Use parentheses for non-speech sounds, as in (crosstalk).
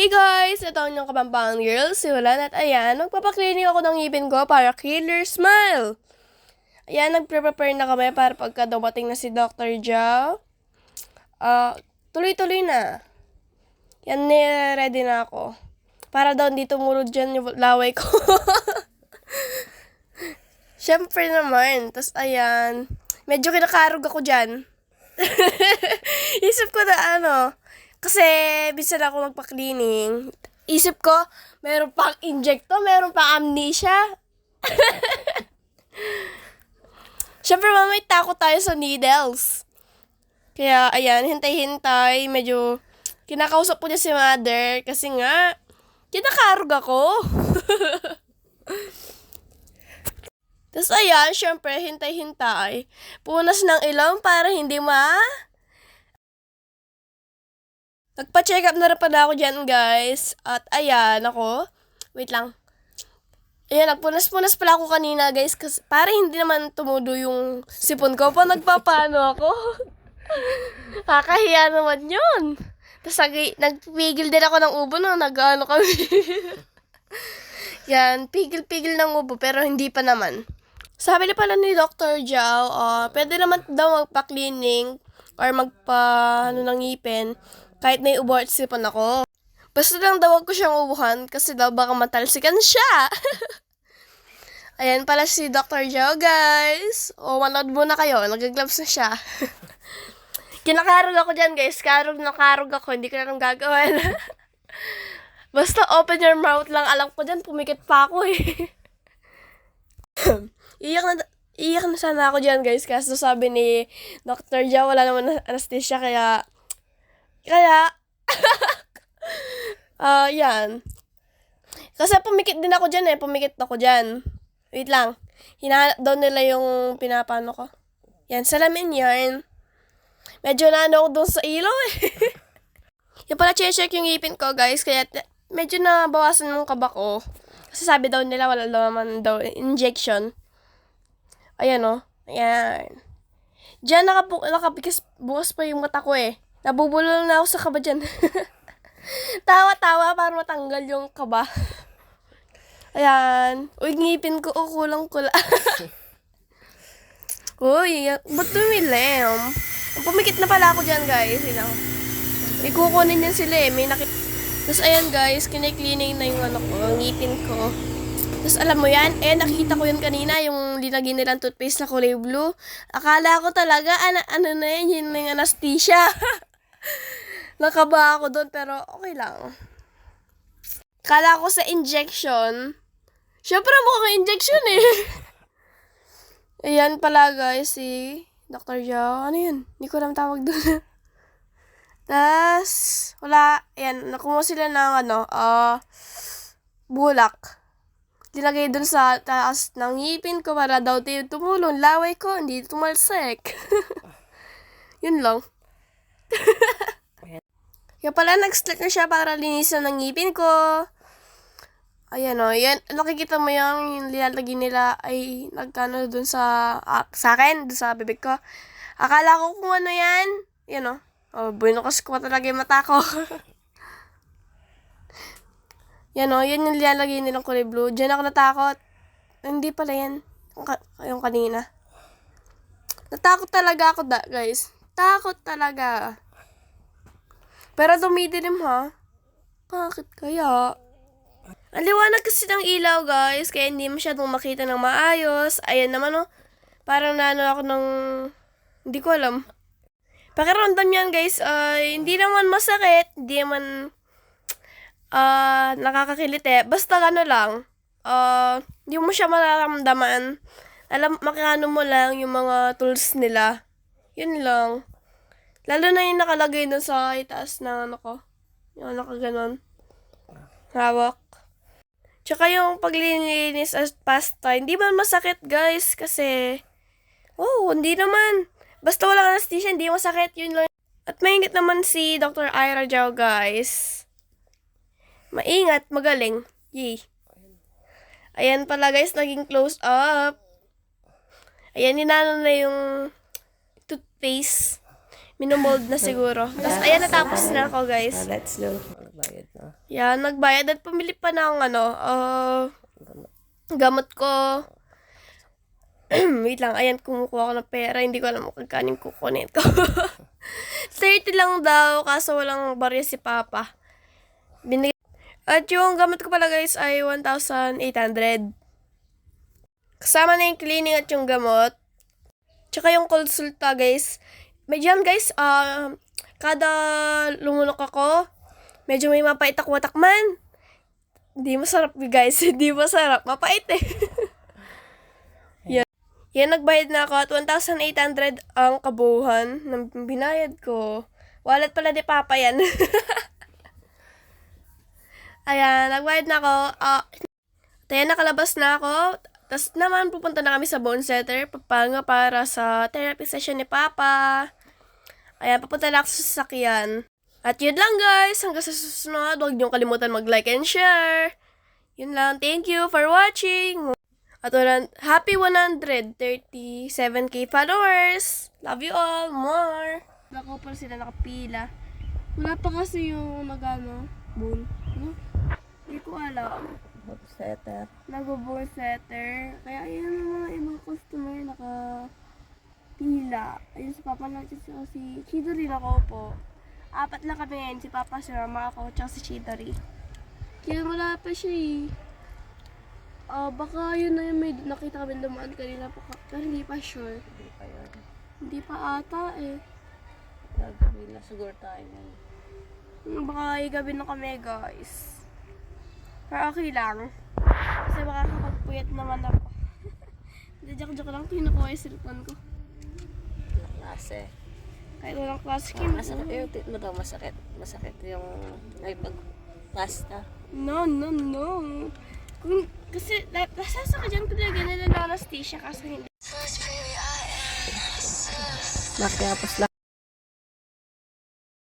Hey guys! Ito ang inyong kapampang girl, si Ulan. At ayan, magpapaklinik ako ng ngipin ko para killer smile. Ayan, nagpre-prepare na kami para pagka dumating na si Dr. Joe. Ah, tuloy-tuloy na. Yan, ready na ako. Para daw hindi tumulod dyan yung laway ko. (laughs) Siyempre naman. Tapos ayan, medyo kinakarog ako dyan. (laughs) Isip ko na ano, kasi bisan ako magpa-cleaning, isip ko, meron pang injecto, meron pang amnesia. (laughs) Siyempre, mamay takot tayo sa needles. Kaya, ayan, hintay-hintay, medyo kinakausap ko niya si mother kasi nga, kinakarog ako. (laughs) Tapos ayan, syempre, hintay-hintay. Punas ng ilong para hindi ma... Nagpa-check up na rin pala ako dyan, guys. At ayan, ako. Wait lang. Ayan, nagpunas-punas pala ako kanina, guys. Kasi para hindi naman tumudo yung sipon ko pa nagpapano ako. (laughs) Kakahiya naman yun. Tapos nag- nagpigil din ako ng ubo no, nag-ano kami. (laughs) Yan, pigil-pigil ng ubo pero hindi pa naman. Sabi ni pala ni Dr. Jao, uh, pwede naman daw magpa-cleaning or magpa ano ng ngipin kahit may ubo at sipon ako. Basta lang daw wag ko siyang ubuhan kasi daw baka matalsikan siya. (laughs) Ayan pala si Dr. Jao, guys. O, manood muna kayo. Nag-gloves na siya. (laughs) Kinakarog ako dyan, guys. Karog na karog ako. Hindi ko na lang gagawin. (laughs) Basta open your mouth lang. Alam ko dyan, pumikit pa ako eh. iyak na, iyak na sana ako dyan, guys. Kasi sabi ni Dr. Jao, wala naman anesthesia. Kaya, kaya, (laughs) ah, yan. Kasi pumikit din ako dyan eh. Pumikit ako dyan. Wait lang. Hinahanap daw nila yung pinapano ko. Yan, salamin yan. Medyo na ano ako doon sa ilaw eh. (laughs) yung pala check yung ngipin ko guys. Kaya medyo na bawasan ng kaba ko. Kasi sabi daw nila wala daw naman daw injection. Ayan o. Oh. Ayan. Diyan nakapu- nakapikis bukas pa yung mata ko eh. Nabubulol na ako sa kaba dyan. (laughs) Tawa-tawa para matanggal yung kaba. Ayan. Uy, ngipin ko. Oh, kulang-kula. (laughs) Uy, ba't tumilim? Pumikit na pala ako dyan, guys. Ilang. May kukunin yan sila eh. May nakit... Tapos, ayan, guys. Kine-cleaning na yung ano ko, ngipin ko. Tapos, alam mo yan, eh, nakita ko yun kanina, yung linagay nilang toothpaste na kulay blue. Akala ko talaga, ano, ano na yan, yun yung anesthesia. (laughs) Nakaba ako doon, pero okay lang. Kala ko sa injection. Siyempre, mukhang injection eh. (laughs) Ayan pala guys, si Dr. Joe. Ano yun? Hindi ko alam tawag doon. (laughs) Tapos, wala. Ayan, nakumuha sila ng ano, uh, bulak. Dinagay doon sa taas ng ngipin ko para daw tumulong. Laway ko, hindi tumalsik. (laughs) yun lang. Kaya pala, nag-slick na siya para linisan ng ngipin ko. Ayan o, yan, nakikita mo yung, yung lilalagay nila ay nagkano dun sa, uh, sa akin, dun sa bibig ko. Akala ko kung ano yan, yan o. Oh, binukas ko talaga yung mata ko. (laughs) yan o, yan yung lilalagay nilang kulay blue. Diyan ako natakot. Hindi pala yan. Yung kanina. Natakot talaga ako, da, guys. Takot talaga. Pero dumidilim ha. Bakit kaya? Ang liwanag kasi ng ilaw, guys. Kaya hindi masyadong makita ng maayos. Ayan naman, oh. Parang naano ako ng... Hindi ko alam. Pakiramdam yan, guys. ay hindi naman masakit. Hindi naman... ah nakakakilite. Basta gano lang. ah hindi mo siya mararamdaman. Alam, makikano mo lang yung mga tools nila. Yun lang. Lalo na yung nakalagay dun sa itaas ng ano ko. Yung nakaganon. Hawak. Tsaka yung paglilinis at pasta, hindi man masakit guys kasi oh, hindi naman. Basta walang anesthesia, hindi masakit yun lang. At maingat naman si Dr. Ira Jao guys. Maingat, magaling. Yay. Ayan pala guys, naging close up. Ayan, ninano na yung toothpaste. Minomold na siguro. Tapos, ayan, natapos na ako, guys. Ah, let's do. Nagbayad na. Yan, nagbayad at pumili pa ng ano, ah, gamot ko. (clears throat) Wait lang, ayan, kumukuha ko ng pera. Hindi ko alam kung kanin kukunin ko. (laughs) 30 lang daw, kaso walang barya si Papa. Binig At yung gamot ko pala guys ay 1,800. Kasama na yung cleaning at yung gamot. Tsaka yung konsulta guys. Medyo yan guys, ah, kada lumulok ako, medyo may mapait ako watakman. Hindi masarap guys, (laughs) hindi masarap. Mapait eh. (laughs) yan. Yan, nagbayad na ako at 1,800 ang kabuuhan ng binayad ko. Wallet pala ni Papa yan. (laughs) Ayan, nagbayad na ako. Ah, Ayan, nakalabas na ako. Tapos naman, pupunta na kami sa bone setter. Papanga para sa therapy session ni Papa. Ayan, papunta na ako sa sasakyan. At yun lang guys. Hanggang sa susunod, huwag niyong kalimutan mag-like and share. Yun lang. Thank you for watching. At wala, happy 137k followers. Love you all. More. Nako pa sila nakapila. Wala pa kasi yung nagano, bone. Ano? Hindi ko alam Hope setter. nagbo-bone setter. Kaya ayun ang mga ibang customer naka pila. Ayun si Papa natin si, si Chidori ako po. Apat lang kami ngayon. Si Papa, si Mama ako, tsaka si Chidori. Kaya wala pa siya eh. Ah, baka yun na yung may nakita kami dumaan kanina po. Pero hindi pa sure. Hindi pa yun. Hindi pa ata eh. Gagawin na siguro tayo ngayon. Baka igabi na kami guys. Pero okay lang. Kasi makakapagpuyat naman ako. (laughs) Hindi, joke-joke lang. Kinukuha yung cellphone ko. Klase. Kahit walang klase, kinukuha. Masakit yung tit mo daw, masakit. Masakit yung ay pag pasta. No, no, no. Kung, kasi, la- nasasaka dyan ko talaga na anesthesia kaso hindi. Nakiyapos lang.